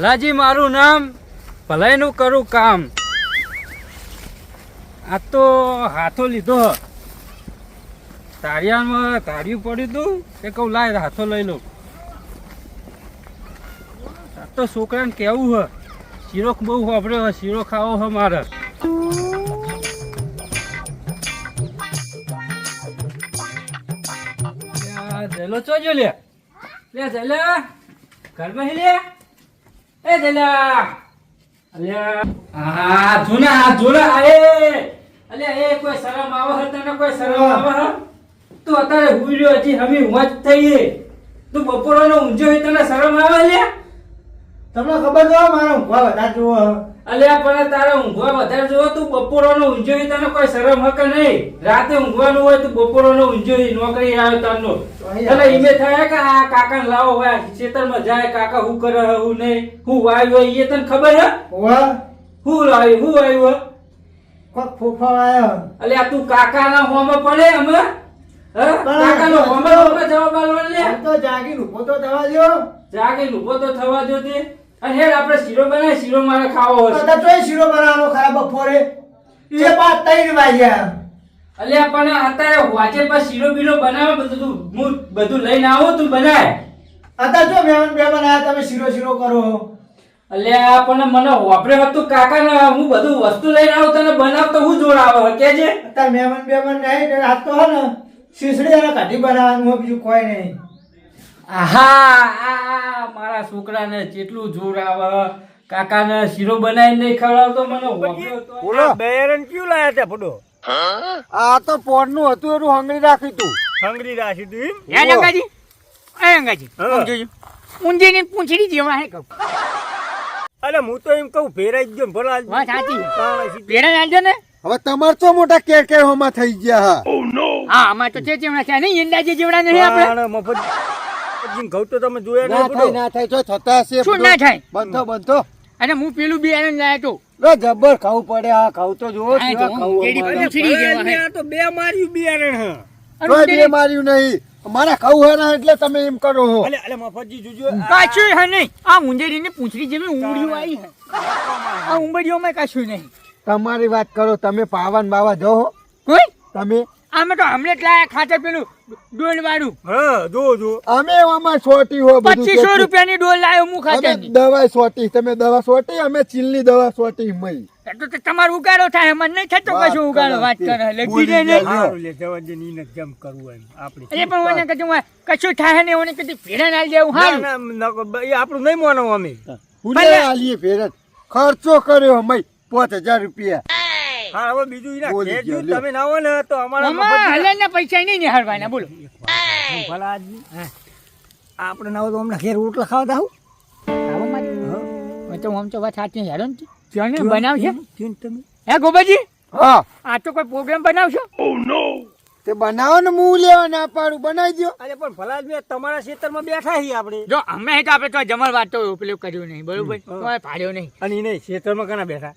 ભલાજી મારું નામ ભલાઈનું કરું કામ. આ તો હાથો લીધો. તારિયામાં તાર્યું પડ્યું તું તે કહું, લાય હાથો લઈ લઉં. આ તો છોકરાને કેવું હ? શીરો બહુ વાપર્યો શીરો ખાવો હ મારે. જયલો ચો જો લે? લે જયલા, ઘરમાં લે? એ જયલા અલ્યા. હા જુના હા જોના એ. અલ્યા એ કોઈ શરમ આવે હે તને? કોઈ શરમ આવે હે? તું અત્યારે હુઈ રહ્યો હજી હમી હું જ થઈ તું બપોરનો ઊંઝો હોય તને શરમ આવે લે તમને ખબર તો મારા ઊંઘવા વધારે જુઓ અલ્યા પણ તારે ઊંઘવા વધારે જોવો તું બપોરોનો ઊંઝો તને કોઈ શરમ હકે નહીં. રાતે ઊંઘવાનું હોય તું બપોરોનો ઊંઝો નોકરી આવે તારનો. તને ઈમે થાય કે આ કાકા લાવો હોય ખેતરમાં જાય કાકા હું કરે હે, નહીં હું વાયુ હોય એ તને ખબર હે? હું લાવ્યું હું આવ્યો? કોક ફૂફા આવ્યો અલ્યા તું કાકાના હોમાં પડે અમે? કાકાનો હોમાં જવાબ આલવાનો લે. તો જાગી ઊભો તો થવા દ્યો. જાગી ઊભો તો થવા દો તે. અને આપણે શીરો બનાવે શીરો મારે ખાવો હશે તો તોય શીરો બનાવવાનો ખરા બપોરે? એ પાંચ ત્રણ વાગ્યા અલ્યા આપણને અત્યારે વાંચે પર શીરો બીરો બનાવે બધું તું હું બધું લઈને આવું તું બનાય. અત્યારે જો મહેમાન મહેમાન આયા તમે શીરો શીરો કરો. અલ્યા આપણને મને વાપરે હતું કાકા હું બધું વસ્તુ લઈને આવું તને બનાવતો હું જોડ આવે કેજે. અત્યારે મહેમાન મહેમાન નહીં આજ તો હે ને શીસડી અને કાઢી બનાવવાનું બીજું કોઈ નહીં. આહા મારા છોકરાને જેટલું જોર આવે કાકાને શીરો બનાવીને નહીં ખવડાવતો મને બોલો. બેરન ક્યું લાયા તે ફડો? આ તો પોરનું હતું એનું હંગરી રાખી તું. હંગરી રાશી તું એમ? હે ગંગાજી. એ ગંગાજી હા. ઊંધીની પૂંછડી જેવા હે કહું. અરે હું તો એમ કહું ભેરાઈ ગયો ને ભલા. હા સાચી. સીધી. નાલજો ને હવે તમાર તો મોટા કેર કેર હોમાં થઈ ગયા હા? હા અમાર તો છે જેવડા છે નહીં ઈંડાજી જેવડા નહીં આપણે. મફત મફતજીને ઘઉં તો તમે જોયા ના થાય ના થાય જો થતા હશે શું ના થાય? બંધો બંધો. અને હું પેલું બિયારણ લાયા તો. જબ્બર ખાવું પડે આ ખાવ તો જુઓ તો કેડી અમારે. જેવા આ તો બે માર્યું બિયારણ બે માર્યું નહીં. મારા ખાવું હે ના એટલે તમે એમ કરો હો. અલે અલે મફતજી જોજો આ- કશું હે નહીં. આ ઊંધેડીની પૂંછડી જેવી ઉંબડીઓ આવી હે. આ ઉંબડીઓમાં કાચું નહીં. તમારી વાત કરો તમે પાવન બાવા જો કોઈ? તમે આમે તો હમણે જ લાયા ખાતર પેલું ડોલ વાળું હા જો જો. અમે આમાં સોટી હો બધું. રૂપિયાની ડોલ લાયો હું અમે દવા સોટી તમે દવા સોટી અમે ચીલની દવા સોટી મઈ તો તે તમારો ઉગાડો થાય મને નહીં થતો વાત કશું ઉગાડો વાત કરે. લગી દે નહીં. લે. જવા દે ને જેમ કરવું એમ. આપણે એટલે પણ મને કીધું કશું થાય ને ઓને કદી ભેડા નાલ દેવું ના, હારું ના, ના, એ આપણું નહીં માનો અમે. ભૂલે આલીએ ખર્ચો કર્યો મઈ પાંચ હજાર રૂપિયા. હા હવે બીજું ઈના ઘેર જો. તમે ના હોય ને તો અમારા મામા મફતજી- પૈસા નહીં નિહાળવાના બોલો. ભલા આદમી. આપણે ના હોય તો અમને ઘેર રોટલા ખાવા દાવ આવો મારી હું. તો આમ તો વાત સાચી હેડો ને. બનાવશે? કેમ તમે. હે ગોબાજી હા. આ તો કોઈ પ્રોગ્રામ બનાવશો? તે બનાવો ને હું લેવા ના પાડું બનાવી દો અરે પણ ભલા આદમી તમારા ખેતરમાં બેઠા છીએ આપણે. જો અમે તો આપણે તો જમણ વાત તો ઉપયોગ કર્યો નહીં બરોબર? ફાડ્યો નહીં. અને નહીં ખેતરમાં કના બેઠા?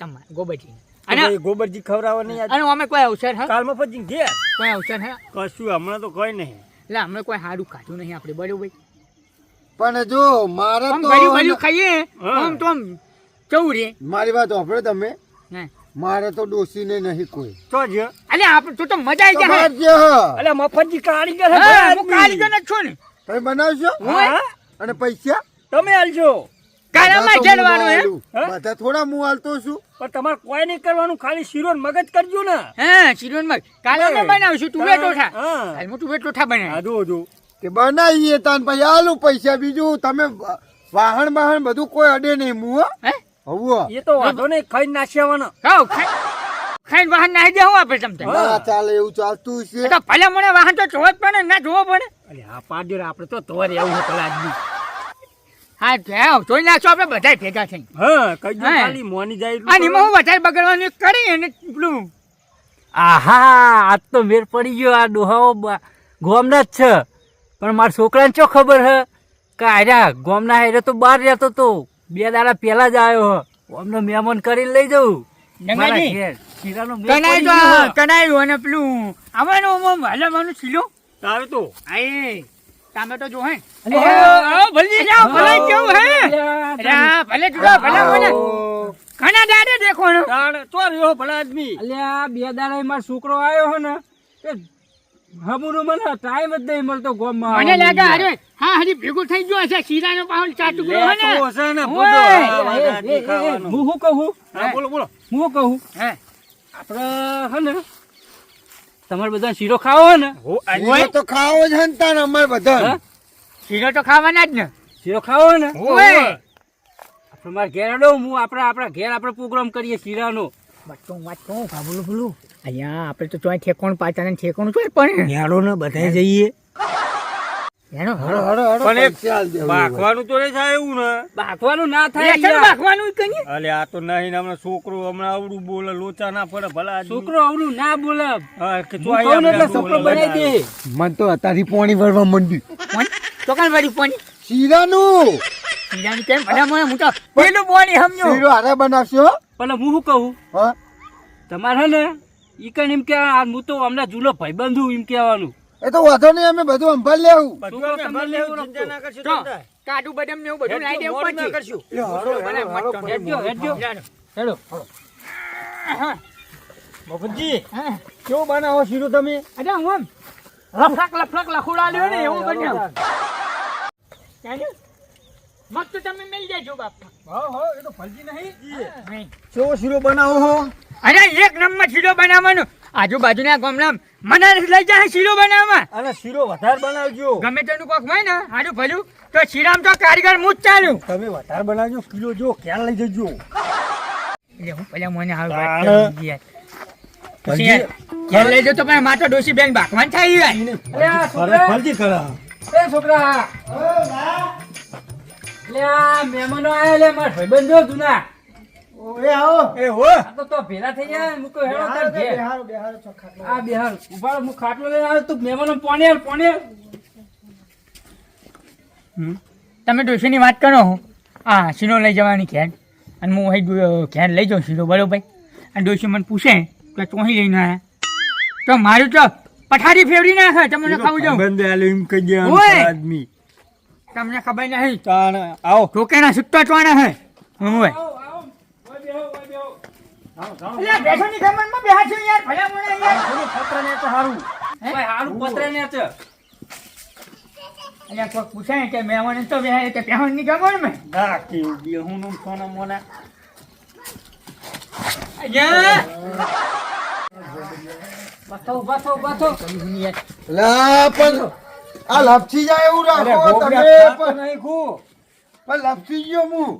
તમારે ગોબાજી અને ગોબરજી ખવડાવવા નહીં અને અમે કોઈ અવસર હા? કાલ મફતજી ઘેર. કોઈ અવસર હે? કશું હમણાં તો કઈ નહીં. એટલે અમે કોઈ સારું ખાધું નહીં આપણે બરોબર પણ જો મારે આમ ભર્યું ભર્યું ખાઈએ આમ તો આમ કેવું રે. મારી વાત સાંભળો તમે. મારે તો ડોસીને નહીં કોઈ. તો જ. અલે આપણે તું તો મજા આવી જાય. અલે મફતજી કારીગર હે હા, કારીગર જ છું ને. તમે બનાવશો? હા? અને પૈસા? તમે આલજો. કાળામાં બધા તો હું જડવાનું હે? બધા થોડા હું હાલતો છું. પણ તમારે કોઈ નહીં કરવાનું ખાલી શીરો મગજ કરજો ને. હા શિરોનમાં કાલે અમે બનાવશું તું બેઠો હા. હું તું બેઠો થા જો જો તે બનાવીએ તાન પછી આલું પૈસા બીજું. તમે વા- વાહન વાહન બધું કોઈ અડે નહીં હું. હે? હવો એ તો વાંધો નહીં ખાઈ નાખ્યાવાનો ખાવ ખાઈને વાહન નાહી દેવું આપણે તમને ના ચાલે એવું ચાલતું છે. તો ભલે મને વાહન તો જોવો જ પડે ને, ના જોવો પડે. અરે આ પાડ્યો આપણે તો તોર એવું પેલા આદમી. હા જાઓ જોઈ નાખશો આપણે બધા ભેગા થઈ હા કઈ. ખાલી મોની જાય એટલું અને એમાં હું વધારે બગડવાનું કરી અને પેલું. આહા આજ તો મેર પડી ગયો આ ડોહાઓ બ- ગોમના જ છે. પણ મારા છોકરાને ચો ખબર હે? કે આર્યા ગોમના હેરે તો બહાર રહેતો તો બે દાડા પહેલા જ આવ્યો ગોમનો અમને મહેમાન કરીને લઈ જવું કનાઈ અને પેલું આવવાનું આમાં છીલું છીલો. તારે તો? આય ટામેટો જો હે. ભલે જાઓ ભલે કેવું હે? ભલે જુદા ભલે મને ઘણા દાડે દેખો ને અલ્યા બે દાડા મારો છોકરો આવ્યો હે ને તે હમુનું મને ટાઈમ જ નહીં મળતો ગામમાં મને લાગે અરે હા હજી ભેગું થઈ ગયો હશે. શીરાનો પાઉલ ચાર ટુકડો હે ને? એ, એ, એ, હું શું કહું? હા, બોલો બોલો. હું કહું? હે. આપણે હે ને તમારે બધા શીરો ખાવો ને? હોય તો ખાવો જ હે ને તાન અમારે બધા? શીરો તો ખાવાના જ ને. શીરો ખાવો ને? હોય આપણે મારા ઘેર અડો હું આપણા આપણા ઘેર આપણે પ્રોગ્રામ કરીએ શીરાનો. બચ્ચો વાત કહું કાબુલું ભૂલું. અહીંયા આપણે તો ચોય ઠેકોણ પાછા ને ઠેકોણ ચોય પણ. યારો ને બધા જઈએ. બાકવાનું તો નહીં થાય એવું ને? બાકવાનું ના થાય કઈ અલે આ તો નહીં હમણાં છોકરો હમણાં આવડું બોલે લોચા ના પડે ભલા છોકરો આવડું ના બોલે. છોકરો બનાવી દે. મન તો અત્યારથી પોણી ભરવા માંડ્યું. ચોકાન વાળી પોણી? શીરાનું. શીરાની કેમ? ભલા મને હું તો પેલું પોણી સમજો શીરો હારે બનાવશો પણ હું શું કહું? હા? તમારે હે ને ઈ કઈ એમ કે આ હું તો હમણાં જૂનો ભાઈબંધ એમ કહેવાનું. એ તો વાંધો નહીં અમે બધું સંભાળ લેવું. કાજુ બદામ ને એવું બધું. લાવી દેવું પછી કરશું. હેડો. મફતજી કેવો બનાવો શીરો તમે? અરે હું આમ લફલક લફલક લખોડા લ્યો ને એવું બન્યું? મસ્ત તમે મિલ જાય બાપ. નહીં. કેવો શીરો બનાવો હો? અરે એક નંબર શીરો બનાવવાનો. આજુબાજુના ગામના મને લઈ જાય શીરો બનાવવા. અને શીરો વધારે બનાવજો. ગમે તેનું કોક હોય ને હારું ભલું તો શીરામ તો કારીગર હું જ ચાલુ. તમે વધારે બનાવજો કિલો જો ક્યાં લઈ જજો. એટલે હું પેલા મને હાલ. પછી લઈ જાઓ તો પણ ડોસી બેન ભાગવાન થાય યાર. ફરજી કરા. એ છોકરા. લે આ મહેમાનો આયા લે મારા ભાઈબંધ જૂના. ઓય આવો. એ હો. આ તો તો ભેગા થઈ જાય મૂકો હેડો તાર ઘેર. બેહારો બેહારો છો ખાટલા. આ બિહાર ઊભા હું ખાટલો લઈને આવ્યો તું મહેમાનો પોણે આલ, પોણે આલ. તમે ડોસીની વાત કરો હા. શીરો લઈ જવાની ઘેર અને હું અહીં ઘેર લઈ જાઉં શીરો બરોબર? અને ડોસી મને પૂછે કે તું અહીં લઈને આવ્યા તો મારું તો પથારી ફેરવી નાખે તમને ખાવું જાઉં. બંધ આલે એમ કહી દે આદમી. તમને ખબર નહીં? તાણ આવો. ઠોકેના સુટ્ટા ચોણા હે હું હોય. આવો, આવો. ઓય બેહો, ઓય બેહો. એટલે બેસોની ખમણમાં બેહાડશો યાર ભલા મોણા યાર. ઓય હારું. પતરા ને છે. એટલે કોઈ પૂછે કે મહેમાન તો બેહાડે કે પહેવાની ખબર મેં? ના કેવું બેહું નું સોના મોના થો. લા પણ આ લપસી જાય એવું રાખો તમે પણ નહીં ખું. પણ લપસી ગયો હું.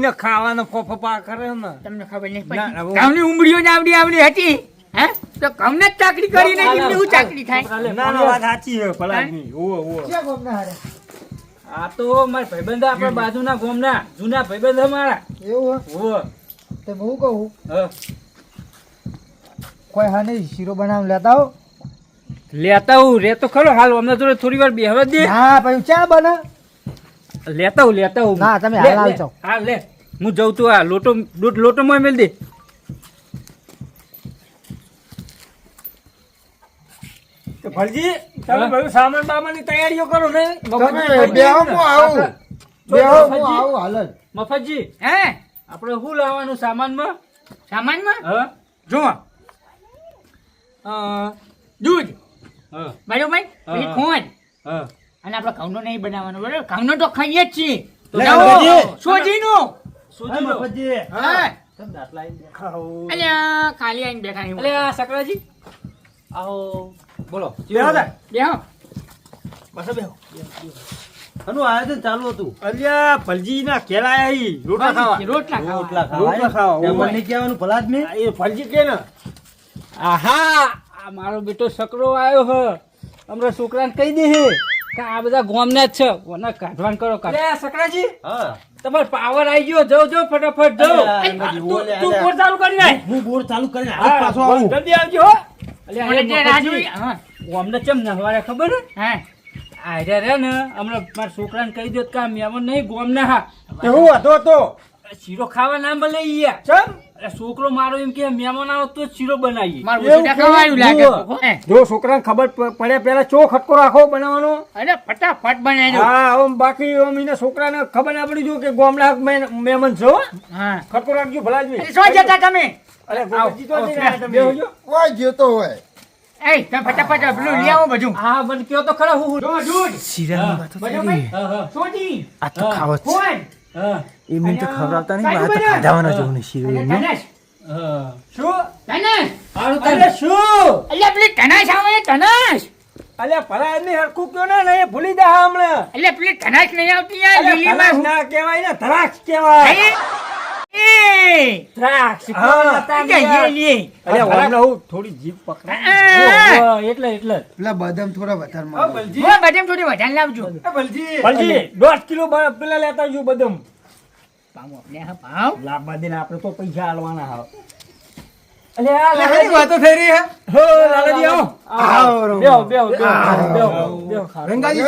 ને ખાવાનો ફફપા કરે ને. તમને ખબર નહીં ના, ના, ઉમડીઓ જ આવડી આવડી હતી હે? તો કમને ચાકરી કરી નહીં એમની ચાકરી થાય. ના ના વાત સાચી છે આ તો મારા ભાઈબંધ આપણા બાજુના ગોમના જૂના ભાઈબંધ અમારા એવું હે? તો હું કહું? હા. કોઈ હા નહીં શીરો બનાવ લેતા હો લેતા હું રે તો ખરો હાલ અમને જોડે થોડી વાર બેહવા દે હા પછી ચા બને. લેતા હું લેતા હું ના, તમે હાલ લે. આવજો. હા લે. હું જઉં તું આ લોટો લોટ લોટો માં મેલ દે. તો ફરજી તમે બધું સામાન બામાની તૈયારીઓ કરો ને? બેહો હું આવું. બેહો હું. આવું હાલ મફતજી? હે? આપણે શું લાવવાનું સામાનમાં? સામાનમાં? હા. જો અ, દૂધ. બરોબર પછી ખોંડ. અને આપણે ઘઉંનો નહીં બનાવવાનો બરોબર? ઘઉંનો તો ખાઈએ જ છીએ. લો, સોજીનો. હા. અલ્યા ખાલી આવીને બેઠા નહીં. અલે સકરાજી આવો. બોલો. બેહો તા. બેહો. આનું આયોજન ચાલુ હતું. અલ્યા ફલજી ના કેળા આઈ. રોટલા ખાવા. રોટલા ખાવા. રોટલા ખાવા. કહેવાનું ભલા જ મેં. એ ફલજી કે ને? આહા! આ મારો બેટો સકરો આવ્યો હ. હમણાં છોકરાને કહી દે હે કે આ બધા ગોમના જ છે. ઓને કાઢવાન કરો કાઢ. લે સકરાજી. હા. તમાર પાવર આવી ગયો. જો જો ફટાફટ જો તું બોર ચાલુ કરી નાખ. હું બોર ચાલુ કરીને હા, પાછો આવું. જલ્દી આવજો હો. અલે મને અહીંયા જે રાહ મફતજી, જોઈ હા. ગોમને ચમ નહવારે ખબર હે? હા. આર્યા રે ને હમણાં મારા છોકરાને કહી દો કે આ મહેમાન નહીં ગોમના હા. તે હું હતો તો શીરો ખાવા ના મળે યાર. ચમ? અરે છોકરો મારો એમ કે મહેમાન આવો તો શીરો બનાવીએ. મારું લાગે જો છોકરાને ખબર પડે પેલા ચો ખટકો રાખો બનાવવાનો. અરે ફટાફટ બનાવી દો. હા ઓમ બાકી ઓમ એના છોકરાને ખબર ના પડી જો કે ગોમડા મહેમાન છો હા? ખટકો રાખજો ભલા અરે શું જતા તમે. અરે તો તમે. જેતો હોય. એ તમે ફટાફટ પેલું લઈ આવો બધું. હા મને કયો તો ખરા હું જો શીરાની વાતો આ તો હા. એમને તો ખવડાવતા નહીં મારે તો ખાધાવાના જેવું નહીં શીરો એમને. શું? અરે શું? એટલે પેલી ધનાશ આવે ધનાશ. અલ્યા ભલા એમની હરખું કયો ને નહીં ભૂલી જા હમણાં. એટલે પેલી ધનાશ નહીં આવતી યાર લીલીમાં ના કહેવાય ને ધરાક્ષ કહેવાય. બદામ થોડા વધારે હા, માંગો. બલજી. હું બદામ થોડી વધારે લાવજો. બલજી. કિલો પેલા લેતા બદામ. આપણે તો પૈસા આલવાના હા. વાતો થઈ રહી હે. હો લાલાજી આવો. આવો. બેહો, બેહો, બેહો, બેહો, બેહો, ખાઓ. રંગાજી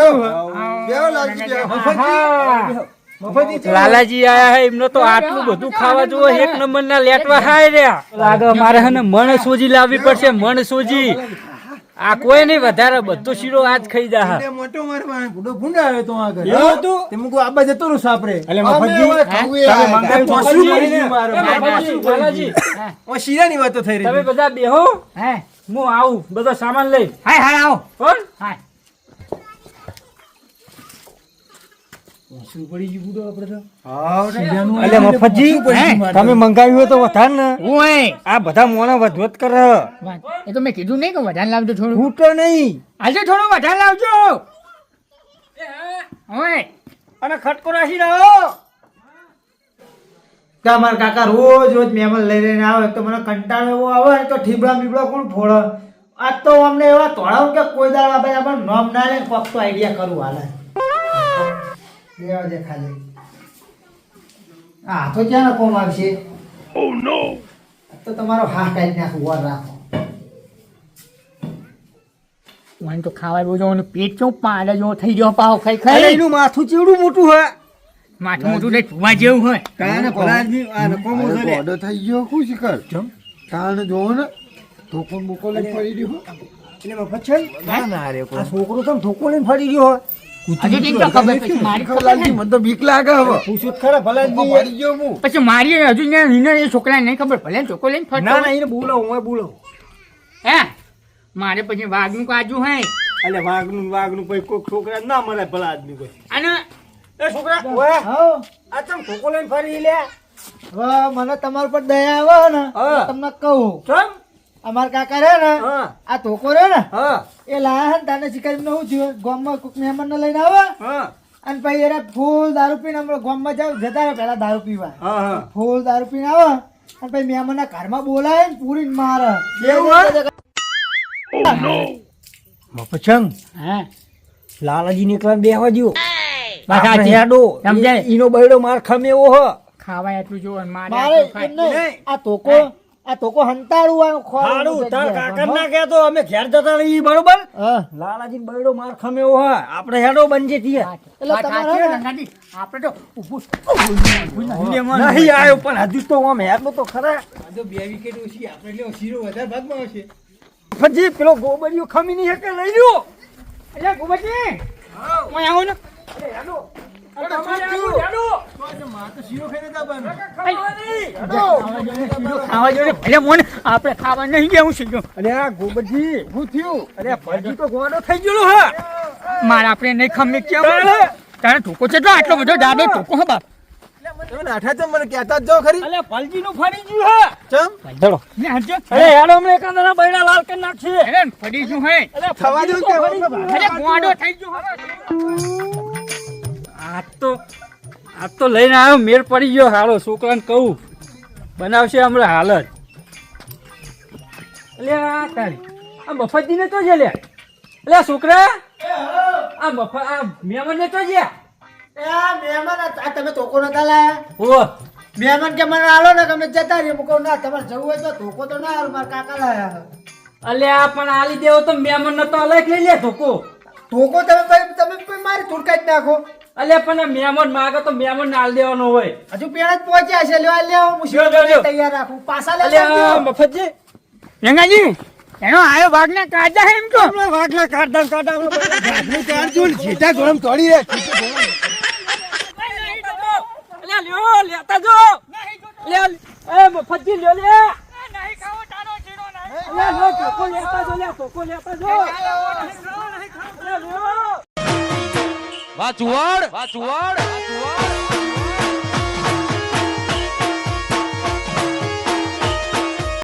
લાલજી, આયા હે એમને તો આટલું બધું ખાવા જુઓ એક નંબર ના લેટવા હાય રહ્યા લાગે મારે હે મણ સોજી લાવવી પડશે મણ સોજી. આ કોઈ નહીં વધારે બધો શીરો આજ ખાઈ જા. મોટો તો આગળ એવું હતું? તે મૂકું આબા જતો સાપરે. મફતજી, તમે પડી મારે? લાલાજી, ઓ, શીરાની વાતો થઈ તમે રહી બધા બેહો. હે. હું આવું બધો સામાન લઈ. હાય હાય આવો. કોણ હાય શું પડી ગયું બુડો આપણે તો શીરાનું અલે મફતજી હે? તમે મંગાવ્યું હોય તો વધાર ને. ઓય આ બધા મોણા વધવત કરે. એ તો મેં કીધું નહીં કે વધારે લાવજો થોડું ફૂટે નહીં. આજે થોડું વધારે લાવજો. ઓય અને ખટકો કે અમારા કાકા રોજ રોજ મહેમાન લઈ લઈને આવે તો મને કંટાળો એવો આવે ને તો ઠીબડા બીબડા કોણ ફોડે? આજ તો અમને એવા તોડાવ કે કોઈ દાડા નોમ ના લે કોક તો આઈડિયા કરું હાલે. લેવા દે ખાલી. તો ક્યાં કોમ આવશે? ઓ નો તો તમારો હા કાઢી નાખો વર રાખો. મને તો ખાવા બહુ જવાનું પેટ ચો પાડે જો થઈ ગયો પાવ ખાઈ ખાઈ. એનું માથું ચેવડું મોટું હે. માથું મોટું લઈ ધુવા જેવું હોય. કાને ભલાજી આ નકોમો છે ને. ગોડો થઈ ગયો શું શિખર? કાને જોવો ને ધોકો ને બોકો લઈને પડી રહ્યો. એટલે મફત છે ને? આ છોકરો તમ ધોકો લઈને ફરી ગયો હોય. તો પછી મારી ખબર લાલજી નહીં. મને તો બીક લાગે હવે પૂછ્યું તો ખરા ધોકો ભલાજી પડી ગયો હું. પછી મારી હજુ એ છોકરાને નહીં ખબર ભલે ચોકો લઈને ફરતો ના ના એને બોલાવો હું બોલાવો. હે? મારે પછી વાઘનું કાજુ હે. એટલે વાઘનું વાઘનું કોઈ કોઈક છોકરા ના મળે ભલા આદમી કોઈ. અને એ છોકરા હા. આ ચમ ધોકો લઈને ફરી લે? હવે મને તમારા પર દયા આવે ને તમને કહું. અમારા કાકા રે ને આ ધોકો રે ને એ લાયા હે ને તાને શિકારી શું થયું ગામમાં કોઈક મહેમાનને લઈને આવે. અને પછી એરા ફૂલ દારૂ પીને અમે ગામમાં જાવ જતા રહે પેલા દારૂ પીવા. હા હા. ફૂલ દારૂ પીને આવે. અને પછી મહેમાનના ઘરમાં બોલાય ને પૂરી મારે. મફચંગ હે? લાલાજી નીકળવા બેહવા આપણે સાચી. હેડો. સમજાય? ઈનો બૈડો માર ખમે એવો હ. ખાવા એટલું જો મારે. આ તોકો આ તો હંતાળું આ ખોળ હારું તાર કાકા ના કહેતો અમે ઘેર જતા રહી બરોબર? હા. લાલાજી બૈડો માર ખમે એવો હ આપણે હેડો બનજે છીએ એટલે વાત તમારે સાચી હે હો, ને? રંગાજી. આપણે તો ઊભું ઊભું નહીં લેવાનું. નહીં આવ્યો પણ હજુ તો આમ હેડલો તો ખરા. પછી પેલો ગોબરિયો ખમી નહીં શકે લઈ લ્યો. એટલે હા. હું આવું ને. ખાવા જો ને. ભલે મોને આપણે ખાવા નહીં ગયા હું શીખ્યો અરે આ ગોબરજી શું થયું? અરે ફરજી તો ગોડો થઈ ગયો હા. મારે આપણે નહીં ખમી ક્યાં તારે ઠોકો છે તો આટલો બધો દાદો ઠોકો હા બાપ. તમે નાઠા ચમ મને કહેતા જ ખરી? અલે ફરજી નું ફરી ગયું હા. ચમ? ને. અરે એકાદના બૈડા લાલ કરી નાખશે. અરે ફરી શું હે. અરે થવા દઉં કે અરે ગોડો થઈ ગયો. આજ તો આજ તો લઈને આવ્યો મેળ પડી ગયો હાલો છોકરાને કહું. બનાવશે હમણાં હાલ જ એટલે આ તારી. આ મફતજી ને તો છે લે. એટલે આ છોકરા. આ મફત આ મહેમાન ને તો છે એ આ મહેમાન આ આ તમે ધોકો નતા લાયા? હો મહેમાન કે મને આલો ને તમે જતા રહી મૂકો ના તમારે જવું હોય તો ધોકો તો ના આલો મારા કાકા લાયા અલ્યા પણ આલી દેવો તો મહેમાન ને તો અલગ લઈ લે ધોકો. ધોકો તમે તમે મારી ધૂળકાઈ જ નાખો. અલ્યા પણ મહેમાન માગે તો મહેમાન નાલ દેવાનો હોય. હજુ પેલા જ પહોંચ્યા છે લ્યો લ્યો હું લ્યો. તૈયાર રાખું. પાસા લે અલ્યા મફતજી. રંગાજી એનો આયો વાઘના કાઢા હે એમ તો વાઘલા કાઢા કાઢા ઘાટનું કાઢજો ને છેટા ગરમ તોડી રે અલ્યા લ્યો લેતા જો. લ્યા એ મફતજી લ્યો લે અલ્યા લ્યો લેતા જો લ્યા ચોખ્ખો લેતા જો. અલ્યા લ્યો. વાહ ચુવાડ વાહ ચુવાડ